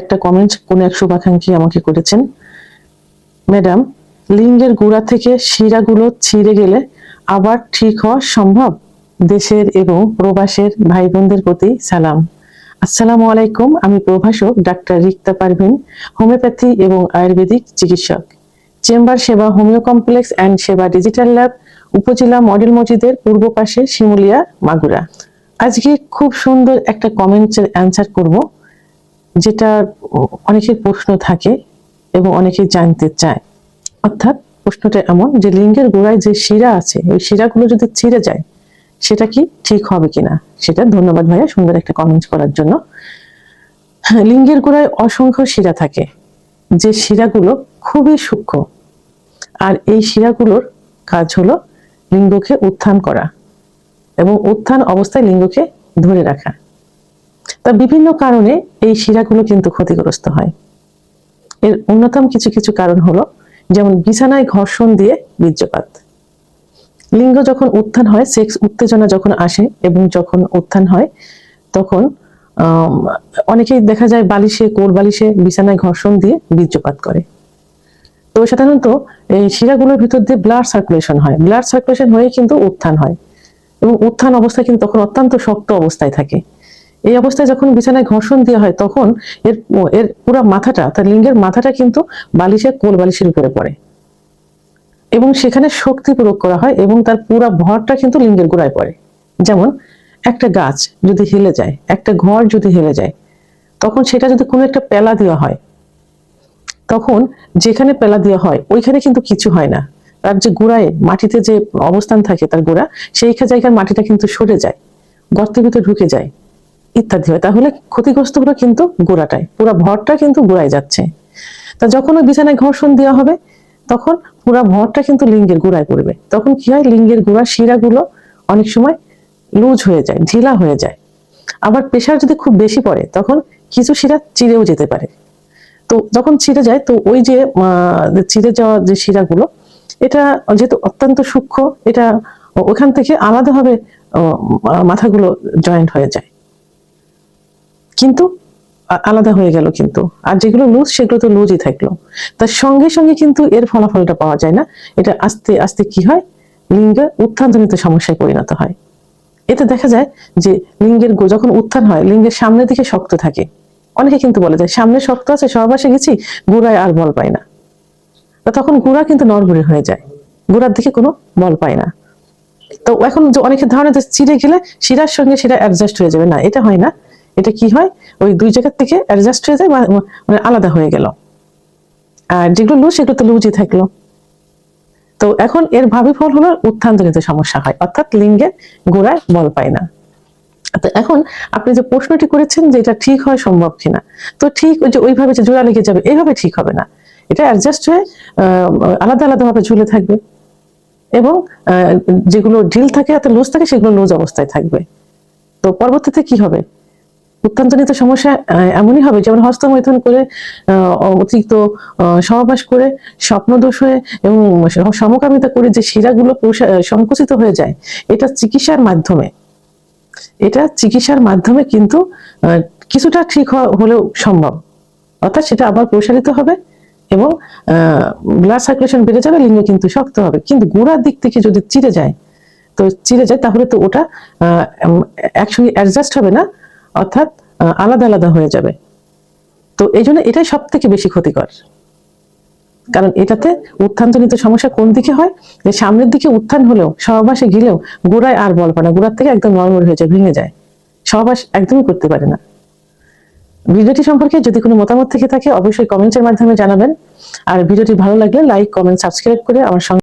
একটা কমেন্ট কোন এক শুভাকাঙ্ক্ষী আমাকে করেছেন। ম্যাডাম লিঙ্গের গোড়া থেকে শিরাগুলো ছিঁড়ে গেলে আবার ঠিক হওয়া সম্ভব? দেশের এবং প্রবাসের ভাই বোনদের প্রতি সালাম। আসসালামু আলাইকুম, আমি প্রভাষক ডাক্তার রিক্তা পারভিন, হোমিওপ্যাথি এবং আয়ুর্বেদিক চিকিৎসক। Chamber Seba homeo complex and Seba digital lab, উপজেলা মডেল মসজিদের পূর্ব পাশে শিমুলিয়া, মাগুরা। আজকে খুব সুন্দর একটা কমেন্টের অ্যান্সার করব। যেটা অনেকের প্রশ্ন থাকে এবং অনেকে জানতে চায়। অর্থাৎ প্রশ্নটা এমন যে লিঙ্গের গোড়ায় যে শিরা আছে ওই শিরাগুলো যদি ছিঁড়ে যায় সেটা কি ঠিক হবে কিনা? সেটা ধন্যবাদ ভাইয়া সুন্দর একটা কমেন্ট করার জন্য। হ্যাঁ, লিঙ্গের গোড়ায় অসংখ্য শিরা থাকে যে শিরাগুলো খুবই সূক্ষ্ম। আর এই শিরাগুলোর কাজ হলো লিঙ্গকে উত্থান করা এবং উত্থান অবস্থায় লিঙ্গকে ধরে রাখা। তা বিভিন্ন কারণে এই শিরাগুলো কিন্তু ক্ষতিগ্রস্ত হয়। এর অন্যতম কিছু কিছু কারণ হলো, যেমন বিছানায় ঘর্ষণ দিয়ে বীর্যপাত। লিঙ্গ যখন উত্থান হয়, সেক্স উত্তেজনা যখন আসে এবং যখন উত্থান হয়, তখন অনেকেই দেখা যায় বালিশে, কোর বালিশে বিছানায় ঘর্ষণ দিয়ে বীর্যপাত করে। তো সাধারণত এই শিরাগুলোর ভিতর দিয়ে ব্লাড সার্কুলেশন হয়। ব্লাড সার্কুলেশন হয়ে কিন্তু উত্থান হয়। এবং উত্থান অবস্থা কিন্তু তখন অত্যন্ত শক্ত অবস্থায় থাকে। এই অবস্থায় যখন বিছানায় ঘর্ষণ দেওয়া হয়, তখন এর এর পুরো মাথাটা, তার লিঙ্গের মাথাটা কিন্তু বালিশের কোল বালিশের উপরে পড়ে। এবং সেখানে শক্তি প্রয়োগ করা হয় এবং তার পুরো ভরটা কিন্তু লিঙ্গের গোড়ায় পড়ে। যেমন একটা গাছ যদি হেলে যায়, একটা ঘর যদি হেলে যায়, তখন সেটা যদি কোনো একটা পেলা দেওয়া হয়, তখন যেখানে পেলা দেওয়া হয়, ওইখানে কিন্তু কিছু হয় না। তার যে গোড়ায় মাটিতে যে অবস্থান থাকে তার গোড়া সেই জায়গার মাটিটা কিন্তু সরে যায়, গর্তের ভিতরে ঢুকে যায়। ইত্যাদি হয়, তাহলে ক্ষতিগ্রস্ত হলো কিন্তু গোড়াটায়, পুরো ভরটা কিন্তু গোড়ায় যাচ্ছে। তা যখন ওই বিছানায় ঘর্ষণ দেওয়া হবে, তখন পুরো ভরটা কিন্তু লিঙ্গের গোড়ায় পড়বে। তখন কি হয়? লিঙ্গের গোড়া শিরাগুলো অনেক সময় লুজ হয়ে যায়, ঢিলা হয়ে যায়। আবার প্রেশার যদি খুব বেশি পড়ে, তখন কিছু শিরা চিরেও যেতে পারে। তো যখন ছিঁড়ে যায়, তো ওই যে ছিঁড়ে যাওয়া যে শিরাগুলো, এটা যেহেতু অত্যন্ত সূক্ষ্ম, এটা ওখান থেকে আলাদাভাবে মাথাগুলো জয়েন্ট হয়ে যায়। কিন্তু আলাদা হয়ে গেল কিন্তু। আর যেগুলো লুজ সেগুলো তো লুজই থাকল। তার সঙ্গে সঙ্গে কিন্তু এর ফলাফলটা পাওয়া যায় না। এটা আস্তে আস্তে কি হয়? লিঙ্গে উত্থানজনিত সমস্যায় পরিণত হয়। এতে দেখা যায় যে লিঙ্গের যখন উত্থান হয়, লিঙ্গের সামনের দিকে শক্ত থাকে। অনেকে কিন্তু বলে যায় সামনে শক্ত আছে, সহবাসে গেছি, গোড়ায় আর বল পায় না। তখন গোড়া কিন্তু নরবরে হয়ে যায়। গোড়ার দিকে কোনো বল পায় না। তো এখন যে অনেকের ধারণা চিড়ে গেলে শিরার সঙ্গে সেটা অ্যাডজাস্ট হয়ে যাবে। না, এটা হয় না। এটা কি হয়? ওই দুই জায়গার থেকে অ্যাডজাস্ট হয়ে যায় মানে আলাদা হয়ে গেল। আর যেগুলো লুজ সেগুলো তো লুজই থাকল। তো এখন এর ভাবি ফল হলো উত্থানজনিত সমস্যা হয়, অর্থাৎ লিঙ্গের গোড়ায় বল পায় না। তো এখন আপনি যে প্রশ্নটি করেছেন যে এটা ঠিক হয় সম্ভব কিনা, তো ঠিক ওই যে ওইভাবে যে জোড়া লেগে যাবে, এইভাবে ঠিক হবে না। এটা অ্যাডজাস্ট হয়ে আলাদা আলাদা ভাবে ঝুলে থাকবে। এবং যেগুলো ঢিল থাকে হাতে লুজ থাকে, সেগুলো লুজ অবস্থায় থাকবে। তো পরবর্তীতে কি হবে? উত্থানজনিত সমস্যা এমনই হবে, যেমন হস্তমৈথুন করে অতিরিক্ত সহবাস করে, স্বপ্নদোষ হয়ে এবং সমকামিতা করে যে শিরাগুলো সংকুচিত হয়ে যায়, এটা চিকিৎসার মাধ্যমে। এটা চিকিৎসার মাধ্যমে কিন্তু কিছুটা ঠিক হলেও সম্ভব। অর্থাৎ সেটা আবার প্রসারিত হবে এবং ব্লাড সার্কুলেশন বেড়ে যাবে, লিঙ্গ কিন্তু শক্ত হবে। কিন্তু গোড়ার দিক থেকে যদি চিড়ে যায়, তো চিড়ে যায়, তাহলে তো ওটা একসঙ্গে অ্যাডজাস্ট হবে না। অর্থাৎ আলাদা আলাদা হয়ে যাবে। তো এই জন্য এটাই সব থেকে বেশি ক্ষতিকর। কারণ এটাতে উত্থানজনিত সমস্যা কোন দিকে হয়? যে সামনের দিকে উত্থান হলেও, সহবাসে গেলেও গোড়ায় আর বল পায় না। গোড়ার থেকে একদম নর্মাল হয়ে যায়, ভেঙে যায়। সহবাস একদমই করতে পারে না। ভিডিওটি সম্পর্কে যদি কোনো মতামত থেকে থাকে, অবশ্যই কমেন্টের মাধ্যমে জানাবেন। আর ভিডিওটি ভালো লাগলে লাইক, কমেন্ট, সাবস্ক্রাইব করে আমার সঙ্গে